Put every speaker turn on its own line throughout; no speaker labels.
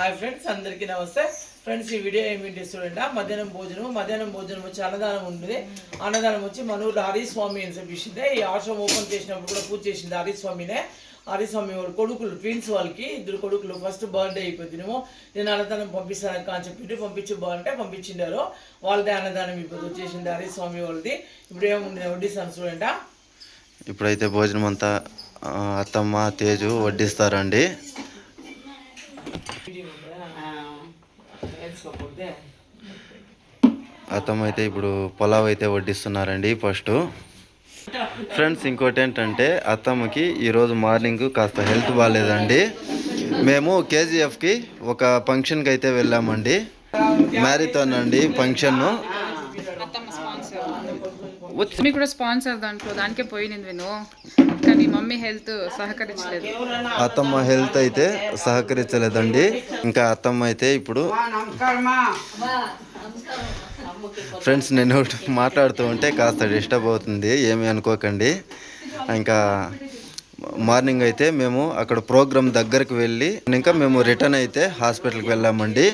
Hi friends అందరికీ నమస్తే. Friends ఈ వీడియో ఏమిటి చూడండి. మధ్యాహ్నం భోజనం మధ్యాహ్నం భోజనం వచ్చి అన్నదానం ఉంటుంది. అన్నదానం వచ్చి మన హరిస్వామి అని చెప్పేసిందే ఈ ఆశ్రమం ఓపెన్ చేసినప్పుడు కూడా పూజ చేసింది హరిస్వామినే హరిస్వామి వాళ్ళ కొడుకులు ట్విన్స్ వాళ్ళకి ఇద్దరు కొడుకులు ఫస్ట్ బర్త్డే అయిపోతున్నాము నేను అన్నదానం పంపిస్తానక్క అని చెప్పి పంపించి బాగుంటే పంపించిండారు. వాళ్ళదే అన్నదానం ఇప్పుడు వచ్చేసింది హరిస్వామి వాళ్ళది. ఇప్పుడు ఏముంది? వడ్డిస్తాను చూడండి.
ఇప్పుడైతే భోజనం అంతా అత్తమ్మ తేజు వడ్డిస్తారండి.
వేసుకోకపోతే
అత్తమ్మ అయితే ఇప్పుడు పొలావ్ అయితే వడ్డిస్తున్నారండి ఫస్ట్. ఫ్రెండ్స్ ఇంకోటి ఏంటంటే అత్తమ్మకి ఈరోజు మార్నింగ్ కాస్త హెల్త్ బాగాలేదండి మేము కేజీఎఫ్కి ఒక ఫంక్షన్కి అయితే వెళ్ళామండి. మ్యారథాన్ అండి ఫంక్షన్
స్పాన్సర్ మీ కూడా స్పాన్సర్ దాంట్లో దానికే పోయినింది విను. కానీ మమ్మీ హెల్త్ సహకరించలేదు.
అత్తమ్మ హెల్త్ అయితే సహకరించలేదండి. ఇంకా అత్తమ్మ అయితే ఇప్పుడు ఫ్రెండ్స్ నేను ఒకటి మాట్లాడుతూ ఉంటే కాస్త డిస్టర్బ్ అవుతుంది. ఏమీ అనుకోకండి. ఇంకా మార్నింగ్ అయితే మేము అక్కడ ప్రోగ్రామ్ దగ్గరికి వెళ్ళి ఇంకా మేము రిటర్న్ అయితే హాస్పిటల్కి వెళ్ళామండి.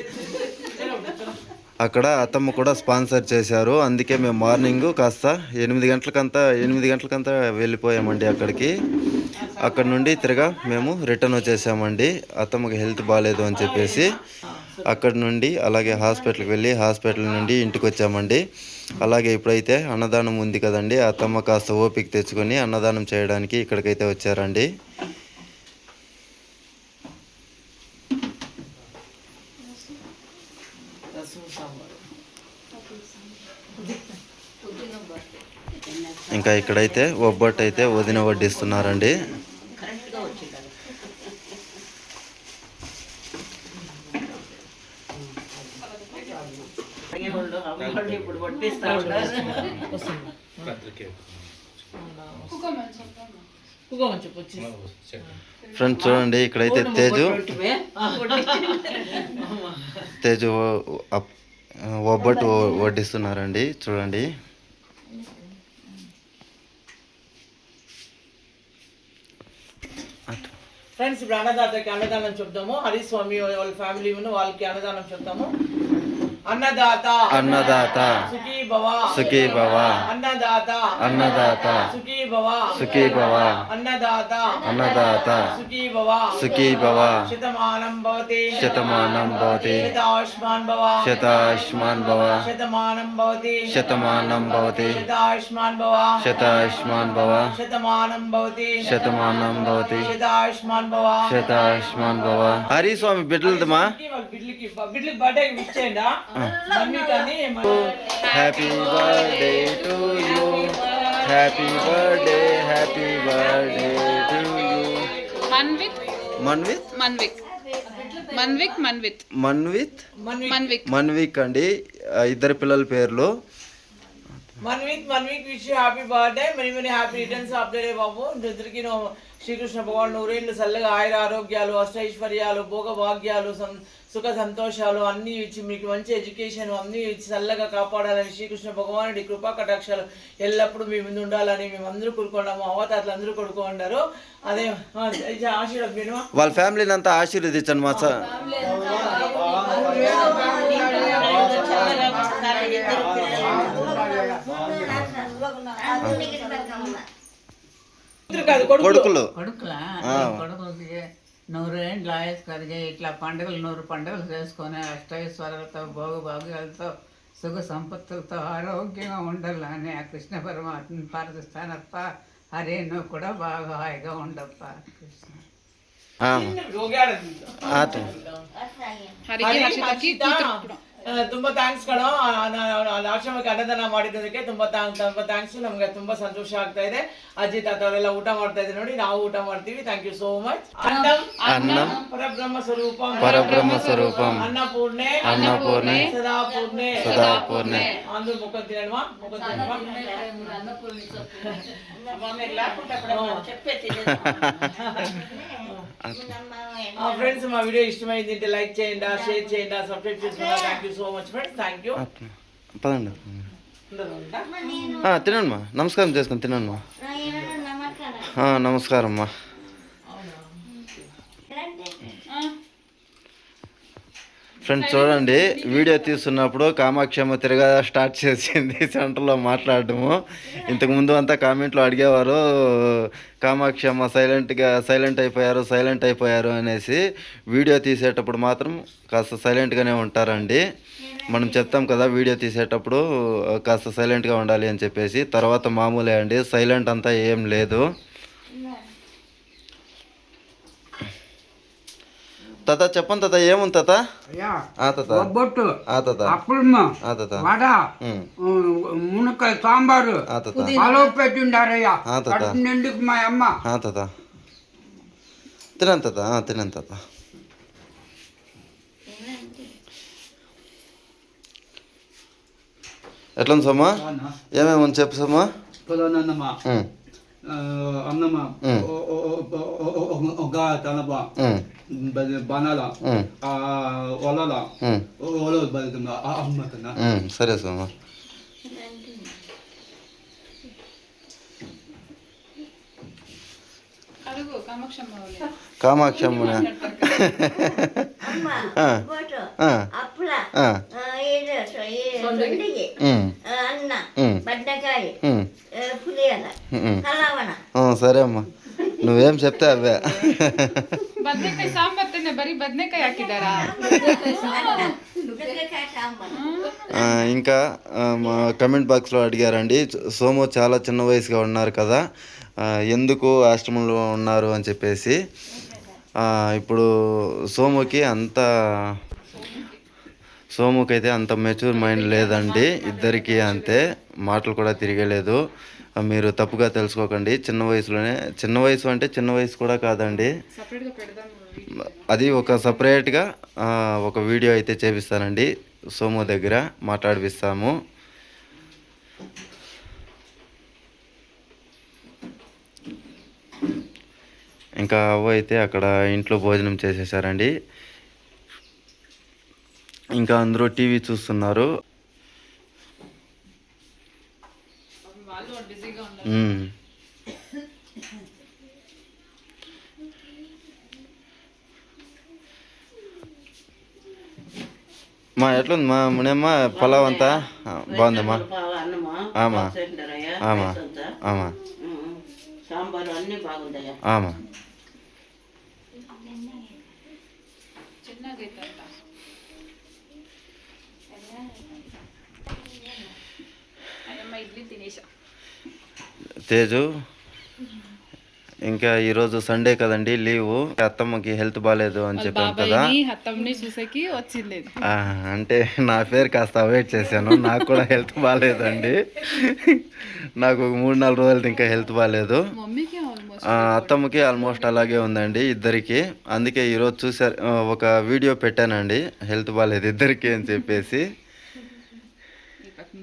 అక్కడ అత్తమ్మ కూడా స్పాన్సర్ చేశారు. అందుకే మేము మార్నింగ్ కాస్త ఎనిమిది గంటలకంతా ఎనిమిది గంటలకంతా వెళ్ళిపోయామండి అక్కడికి. అక్కడ నుండి తిరగా మేము రిటర్న్ వచ్చేసామండి. అత్తమ్మకి హెల్త్ బాగాలేదు అని చెప్పేసి అక్కడ నుండి అలాగే హాస్పిటల్కి వెళ్ళి హాస్పిటల్ నుండి ఇంటికి వచ్చామండి. అలాగే ఇప్పుడైతే అన్నదానం ఉంది కదండి. అత్తమ్మ కాస్త ఓపిక తెచ్చుకొని అన్నదానం చేయడానికి ఇక్కడికైతే వచ్చారండి. ఇంకా ఇక్కడైతే ఒబ్బట్టు అయితే వదిన వడ్డిస్తున్నారండి. ఫ్రెండ్స్ చూడండి ఇక్కడైతే తేజు. తేజు ఒబ్బట్టు వడ్డిస్తున్నారండి చూడండి.
ఫ్రెండ్స్ ఇప్పుడు అన్నదాతకి అన్నదానం చెప్తాము హరిస్వామి వాళ్ళ ఫ్యామిలీ వాళ్ళకి అన్నదానం చెప్తాము. అన్నదాత.
అన్నదాత.
సుఖీ భవ
సుఖీ భవ
అన్నదాత.
అన్నదాత.
సుఖీ భవ
సుఖీ భవ
అన్నదాత.
అన్నదాత.
సుఖీ భవ
సుఖీ భవ
శతమానం భవతి.
శతమానం భవతి.
శతాయుష్మాన్ భవ.
శతాయుష్మాన్ భవ.
శతమానం భవతి.
శతమానం భవతి.
శతాయుష్మాన్ భవ.
శతాయుష్మాన్ భవ.
శతమానం భవతి.
శతమానం భవతి.
శతాయుష్మాన్ భవ.
శతాయుష్మాన్ భవ. హరిస్వామి బిడ్డలదమ్మా.
వాళ్ళ బిడ్డలకి బిడ్డలకి బర్త్డే విష్ చేయండి కానీ
happy birthday to you happy birthday happy birthday to you
Manvith
Manvith
Manvik Manvik Manvith
Manvith
Manvi
Manvik
Manvik అండి ఇద్దరు పిల్లల పేర్లు.
Manvith Manvik wish happy birthday many many happy returns of the day బాబు ఇద్దరికి శ్రీకృష్ణ భగవాన్ నూరేళ్ళు చల్లగా ఆయుర ఆరోగ్యాలు అష్టైశ్వర్యాలు భోగ భాగ్యాలు సం- సుఖ సంతోషాలు అన్నీ ఇచ్చి మీకు మంచి ఎడ్యుకేషన్ అన్నీ ఇచ్చి చల్లగా కాపాడాలని శ్రీకృష్ణ భగవానుడి కృపా కటాక్షాలు ఎల్లప్పుడూ మీ ముందు ఉండాలని మేము అందరూ కోరుకున్నాము అవతారులు అందరూ కొడుకున్నారు అదే ఆశీర్వాదం
వాళ్ళ ఫ్యామిలీని అంతా ఆశీర్వదించండి మా సార్
కూతురు కాదు కొడుకు
కొడుకులు.
నూరేండ్లు ఆయుష్ కరిగే ఇట్లా పండుగలు నూరు పండుగలు చేసుకుని అష్టైశ్వరులతో భోగు భాగ్యాలతో సుఖ సంపత్తులతో ఆరోగ్యంగా ఉండాలని ఆ కృష్ణ పరమాత్మని ప్రార్థిస్తానప్ప. హరే నువ్వు కూడా బాగా హాయిగా ఉండప్ప కృష్ణ.
ತುಂಬ ಥ್ಯಾಂಕ್ಸ್ ಕಣೋ ಆಶ್ರಮಕ್ಕೆ ಅನ್ನದಾನ ಮಾಡಿದ್ದಕ್ಕೆ ತುಂಬ ಥ್ಯಾಂಕ್ ತುಂಬ ಥ್ಯಾಂಕ್ಸು ನಮಗೆ ತುಂಬ ಸಂತೋಷ ಆಗ್ತಾ ಇದೆ ಅಜ್ಜಿ ತಾತ ಅವರೆಲ್ಲ ಊಟ ಮಾಡ್ತಾ ಇದ್ದಾರೆ ನೋಡಿ ನಾವು ಊಟ ಮಾಡ್ತೀವಿ ಥ್ಯಾಂಕ್ ಯು ಸೋ ಮಚ್ ಅನ್ನಂ
ಅನ್ನಂ
ಪರಬ್ರಹ್ಮ ಸ್ವರೂಪಂ
ಪರಬ್ರಹ್ಮ ಸ್ವರೂಪಂ
ಅನ್ನಪೂರ್ಣೆ
ಅನ್ನಪೂರ್ಣೆ
ಸದಾಪೂರ್ಣೆ
ಸದಾಪೂರ್ಣೆ
ಅಂದ್ರು ಮುಖಂತಿ ಅಲ್ವಾ ಮುಖಂತಿ ಅಲ್ವಾ ಅನ್ನಪೂರ್ಣೆ ఫ్రెండ్స్ మా వీడియో ఇష్టమైంది అంటే లైక్ చేయండి షేర్ చేయండి సబ్స్క్రైబ్ చేసుకోండి. Thank you so much friends thank you
పదండి. తినండి మా నమస్కారం చేసుకొని తినండి మా నమస్కారం అమ్మా
ఆ,
ఫ్రెండ్స్ చూడండి వీడియో తీస్తున్నప్పుడు కామాక్షమ్మ తిరగా స్టార్ట్ చేసింది సెంటర్లో మాట్లాడటము ఇంతకుముందు అంతా కామెంట్లో అడిగేవారు కామాక్షమ్మ సైలెంట్గా సైలెంట్ అయిపోయారు సైలెంట్ అయిపోయారు అనేసి వీడియో తీసేటప్పుడు మాత్రం కాస్త సైలెంట్గానే ఉంటారండి. మనం చెప్తాం కదా వీడియో తీసేటప్పుడు కాస్త సైలెంట్గా ఉండాలి అని చెప్పేసి. తర్వాత మామూలే అండి సైలెంట్ అంతా ఏం లేదు. తాత చెప్పండి తాత ఏముంది తాత
అయ్యా
ఆ తాత
ఒబ్బొట్టు
ఆ తాత
అప్పుడమ్మ
ఆ తాత
వడ. మునక్కాయ సాంబారు
ఆ తాత
పలవ పెట్టిండారయ్యా
ఆ తాత.
కడుపు నిండుకు మా అమ్మ
ఆ తాత తినండి తాత ఆ, తినండి తాత ఎట్లా ఉంది సోమా ఏమేమి ఉంది చెప్పు సోమా
పొలనన్నమా
ఉమ్,
అన్నమా
సరే సోమ
కామాక్షమ్మ
సరే అమ్మా నువ్వేం చెప్తే అవే
ಬದ್ನೆಕಾಯಿ ಸಾಂಬಾರ್ ತಿನ್ನೆ ಬರೀ ಬದ್ನೆಕಾಯಿ ಹಾಕಿದಾರಾ
బుడ్డకాయ సాంబార్
ఆ, ఇంకా ఆ, మా కమెంట్ బాక్స్లో అడిగారండి సోము చాలా చిన్న వయసుగా ఉన్నారు కదా ఆ, ఎందుకు ఆశ్రమంలో ఉన్నారు అని చెప్పేసి ఆ, ఇప్పుడు సోముకి అంత సోముకైతే అంత మెచ్యూర్ మైండ్ లేదండి ఇద్దరికి అంతే మాటలు కూడా తిరగలేదు ఆ, మీరు తప్పుగా తెలుసుకోకండి. చిన్న వయసులోనే చిన్న వయసు అంటే చిన్న వయసు కూడా కాదండి. అది ఒక సపరేట్గా ఒక వీడియో అయితే చేపిస్తానండి. సోము దగ్గర మాట్లాడిపిస్తాము. ఇంకా అవ్వ అయితే అక్కడ ఇంట్లో భోజనం చేసేసారండి. ఇంకా అందరూ టీవీ చూస్తున్నారు
వాళ్ళు బిజీగా ఉన్నారు
మ్మ్. మా ఎట్లుంది మా మునేమ్మా పలావ్ అంతా? బాగుందమ్మా. ఆమా. ఆమా. ఆమా.
సాంబారు
ఆమా
ఇడ్లీ తినేసా.
తేజు. ఇంకా ఈరోజు సండే కదండి లీవ్ అత్తమ్మకి హెల్త్ బాగాలేదు అని చెప్పాం కదా.
వచ్చింది.
అంటే నా పేరు కాస్త అవాయిడ్ చేశాను. నాకు కూడా హెల్త్ బాగాలేదండి నాకు ఒక మూడు నాలుగు రోజులది ఇంకా హెల్త్ బాగాలేదు అత్తమ్మకి ఆల్మోస్ట్ అలాగే ఉందండి ఇద్దరికి. అందుకే ఈరోజు చూసారు ఒక వీడియో పెట్టానండి. హెల్త్ బాగాలేదు ఇద్దరికి అని చెప్పేసి.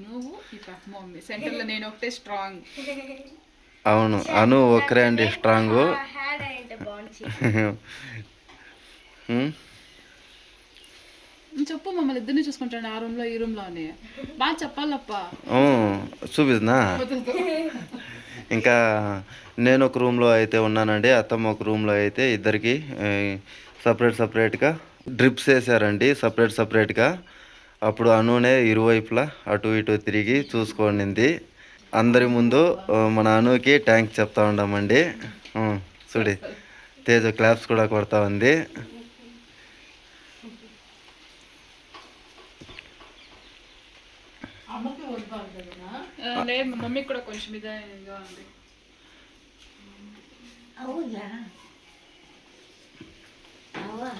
నువ్వు మమ్మీ సెంటర్లో నేను ఒకటే స్ట్రాంగ్
అవును అను ఒక్కరే అండి స్ట్రాంగ్
చెప్పు మమ్మల్ని ఇద్దరిని చూసుకుంటాను ఆ రూమ్లో ఈ రూమ్లోనే. బాగా చెప్పాలప్ప.
చూపిస్తున్నా? ఇంకా నేను ఒక రూమ్లో అయితే ఉన్నానండి అత్తమ్మ ఒక రూమ్లో అయితే ఇద్దరికి సపరేట్ సపరేట్గా డ్రిప్స్ వేసారండి సపరేట్ సపరేట్గా అప్పుడు అనునే ఇరువైపులా అటు ఇటు తిరిగి చూసుకోండింది. అందరి ముందు మన అనుకి ట్యాంక్స్ చెప్తా ఉన్నామండి ఆ, చూడి తేజ క్లాప్స్ కూడా కొడతా ఉంది.
కూడా కొంచెం ఇదే ఇదిగా ఉంది.
అవునా?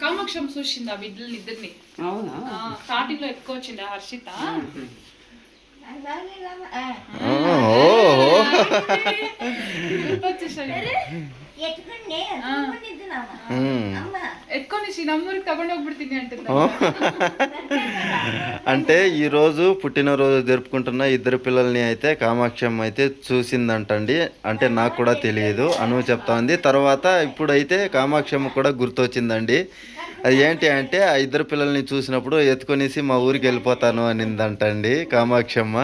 కామాక్షం చూసిందా ఆ బిడ్డలు ఇద్దరిని స్టార్టింగ్లో ఎక్కువ వచ్చిందా హర్షిత?
ఎత్తుకొని
శ్రీ నమ్మూరికి తిని అంటున్నా
అంటే ఈరోజు పుట్టినరోజు జరుపుకుంటున్న ఇద్దరు పిల్లల్ని అయితే కామాక్షమ్మ అయితే చూసిందంటండి. అంటే నాకు కూడా తెలియదు. అను చెప్తా ఉంది తర్వాత ఇప్పుడైతే కామాక్షమ్మ కూడా గుర్తొచ్చిందండి. అది ఏంటి అంటే ఆ ఇద్దరు పిల్లల్ని చూసినప్పుడు ఎత్తుకొనేసి మా ఊరికి వెళ్ళిపోతాను అనిందంటండి కామాక్షమ్మ.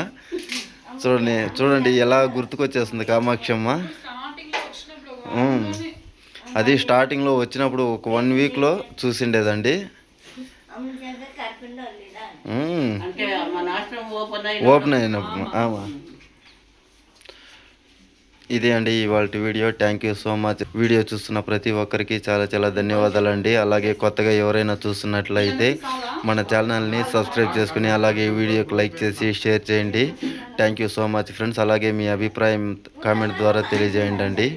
చూడండి చూడండి ఎలా గుర్తుకొచ్చేస్తుంది కామాక్షమ్మ. అది స్టార్టింగ్లో వచ్చినప్పుడు ఒక వన్ వీక్లో చూసిండేదండి.
ఓపెన్
అయినప్పుడు ఆమా ఇదే అండి ఇవాళ video. Thank you so much video చూస్తున్న ప్రతి ఒక్కరికి చాలా చాలా ధన్యవాదాలండి. అలాగే కొత్తగా ఎవరైనా చూస్తున్నట్లయితే మన ఛానల్ని సబ్స్క్రైబ్ చేసుకుని అలాగే ఈ వీడియోకి లైక్ చేసి షేర్ చేయండి. Thank you so much friends అలాగే మీ అభిప్రాయం కామెంట్ ద్వారా తెలియజేయండి. అండి